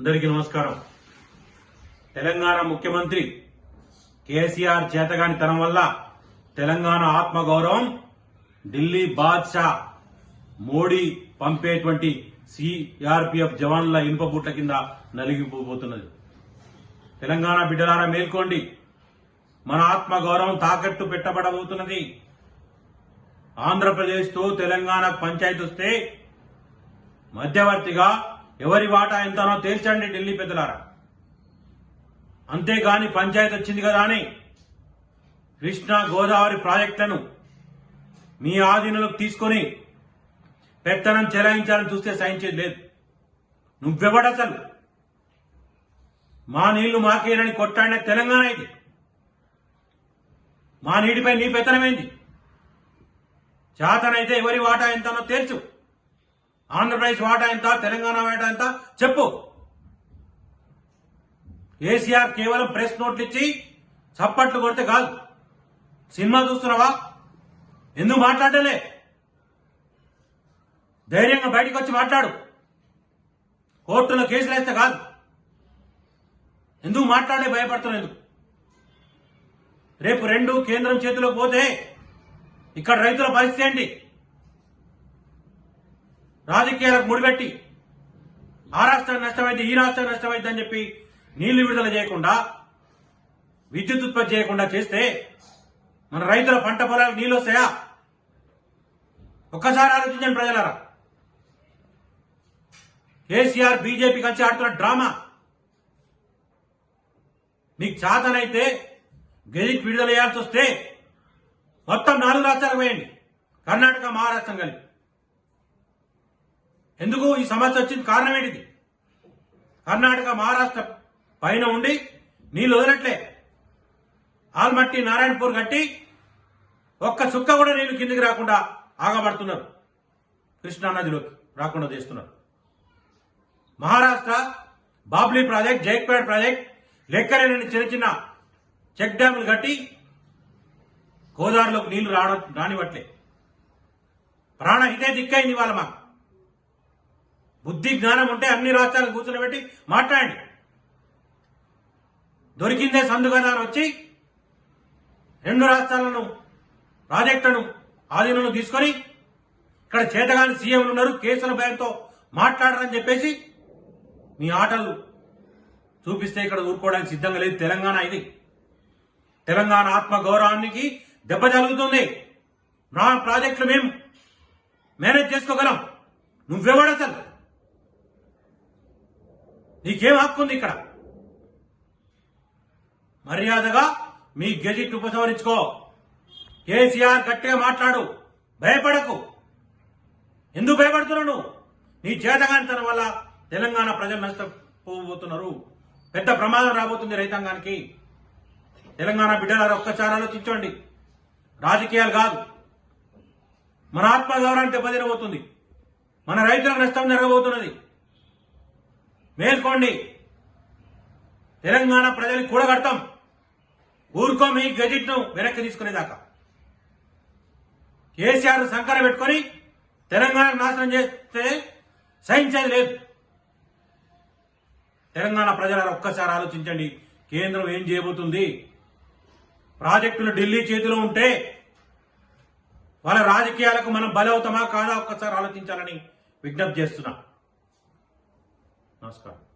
అందరికీ నమస్కారం. తెలంగాణ ముఖ్యమంత్రి కేసీఆర్ చేతగాని తనం వల్ల తెలంగాణ ఆత్మగౌరవం ఢిల్లీ బాద్షా మోడీ పంపేటువంటి సిఆర్పిఎఫ్ జవాన్ల ఇనుప బుట్ల కింద నలిగిపోబోతున్నది. తెలంగాణ బిడ్డలారా మేల్కోండి. మన ఆత్మగౌరవం తాకట్టు పెట్టబడబోతున్నది. ఆంధ్రప్రదేశ్తో తెలంగాణ పంచాయతీ వస్తే మధ్యవర్తిగా ఎవరి వాటా ఎంతనో తేల్చండి ఢిల్లీ పెద్దలారా. అంతేగాని పంచాయతీ వచ్చింది కదా అని కృష్ణా గోదావరి ప్రాజెక్టులను మీ ఆధీనంలోకి తీసుకొని పెత్తనం చెలాయించాలని చూస్తే సహించేది లేదు. నువ్వెవడసలు మా నీళ్ళు మాకేనని కొట్టాడిన తెలంగాణ ఇది. మా నీటిపై నీ పెత్తనమైంది? చేతనైతే ఎవరి వాటా ఎంతనో తేల్చు. ఆంధ్రప్రదేశ్ వాటా ఎంత తెలంగాణ వాటా ఎంత? చెప్పు. కేసీఆర్ కేవలం ప్రెస్ నోట్లు ఇచ్చి చప్పట్లు కొడితే కాదు. సినిమా చూస్తున్నావా? ఎందుకు మాట్లాడలే? ధైర్యంగా బయటకు వచ్చి మాట్లాడు. కోర్టులో కేసులు వేస్తే కాదు. ఎందుకు మాట్లాడే భయపడుతున్నావు ఎందుకు? రేపు రెండు కేంద్రం చేతిలో పోతే ఇక్కడ రైతుల పరిస్థితి ఏంటి? రాజకీయాలకు ముడిపెట్టి ఆ రాష్ట్రం నష్టమైంది ఈ రాష్ట్రానికి నష్టమైంది అని చెప్పి నీళ్ళు విడుదల చేయకుండా విద్యుత్ ఉత్పత్తి చేయకుండా చేస్తే మన రైతుల పంట పొలాలకు నీళ్ళు వస్తాయా? ఒక్కసారి ఆలోచించండి ప్రజలారా. కేసీఆర్ బీజేపీ కలిసి ఆడుతున్న డ్రామా. నీకు చాతనైతే గెజిట్ విడుదల చేయాల్సి వస్తే మొత్తం నాలుగు రాష్ట్రాలకు వేయండి కర్ణాటక మహారాష్ట్రం కలిపి. ఎందుకు ఈ సమస్య వచ్చింది? కారణం ఏంటిది? కర్ణాటక మహారాష్ట్ర పైన ఉండి నీళ్ళు వదలట్లే. ఆల్మట్టి నారాయణపూర్ కట్టి ఒక్క చుక్క కూడా నీళ్ళు కిందికి రాకుండా ఆగబడుతున్నారు. కృష్ణానదిలోకి రాకుండా చేస్తున్నారు. మహారాష్ట్ర బాబ్లీ ప్రాజెక్ట్ జైక్పేట్ ప్రాజెక్ట్ లెక్కలేని చిన్న చిన్న చెక్ డ్యాములు కట్టి గోదావరిలోకి నీళ్ళు రావడం రానివ్వట్లే. ప్రాణ ఇదే దిక్కైంది వాళ్ళ మాకు. బుద్ధి జ్ఞానం ఉంటే అన్ని రాష్ట్రాలు కూర్చోబెట్టి మాట్లాడండి. దొరికిందే సందుగదారు వచ్చి రెండు రాష్ట్రాలను ప్రాజెక్టులను ఆధీనంలో తీసుకొని ఇక్కడ చేతగాని సీఎంలు ఉన్నారు కేసుల భయంతో మాట్లాడరని చెప్పేసి మీ ఆటలు చూపిస్తే ఇక్కడ ఊరుకోవడానికి సిద్ధంగా లేదు. తెలంగాణ ఇది. తెలంగాణ ఆత్మ గౌరవానికి దెబ్బ జరుగుతుంది నా ప్రాజెక్టులు మేము మేనేజ్ చేసుకోగలం. నువ్వెవడసలు? నీకేం హక్కు ఉంది ఇక్కడ? మర్యాదగా మీ గెజిట్ ఉపసంహరించుకో. కేసీఆర్ గట్టిగా మాట్లాడు. భయపడకు. ఎందుకు భయపడుతున్నావు నువ్వు? నీ చేతగానితనం వల్ల తెలంగాణ ప్రజలు నష్టపోబోతున్నారు. పెద్ద ప్రమాదం రాబోతుంది రైతాంగానికి. తెలంగాణ బిడ్డలారా ఒక్కసారి ఆలోచించండి. రాజకీయాలు కాదు. మన ఆత్మగౌరవానికి దెబ్బతినబోతుంది మన రైతులకు నష్టం జరగబోతున్నది. మేల్కోండి. తెలంగాణ ప్రజలకు కూడగడతాం. ఊరుకో మీ గెజిట్ను వెనక్కి తీసుకునేదాకా. కేసీఆర్ సంకర పెట్టుకొని తెలంగాణ నాశనం చేస్తే సహించేది లేదు. తెలంగాణ ప్రజల ఒక్కసారి ఆలోచించండి. కేంద్రం ఏం చేయబోతుంది? ప్రాజెక్టులు ఢిల్లీ చేతిలో ఉంటే వాళ్ళ రాజకీయాలకు మనం బలవుతామా కాదా? ఒక్కసారి ఆలోచించాలని విజ్ఞప్తి చేస్తున్నా. నమస్కారం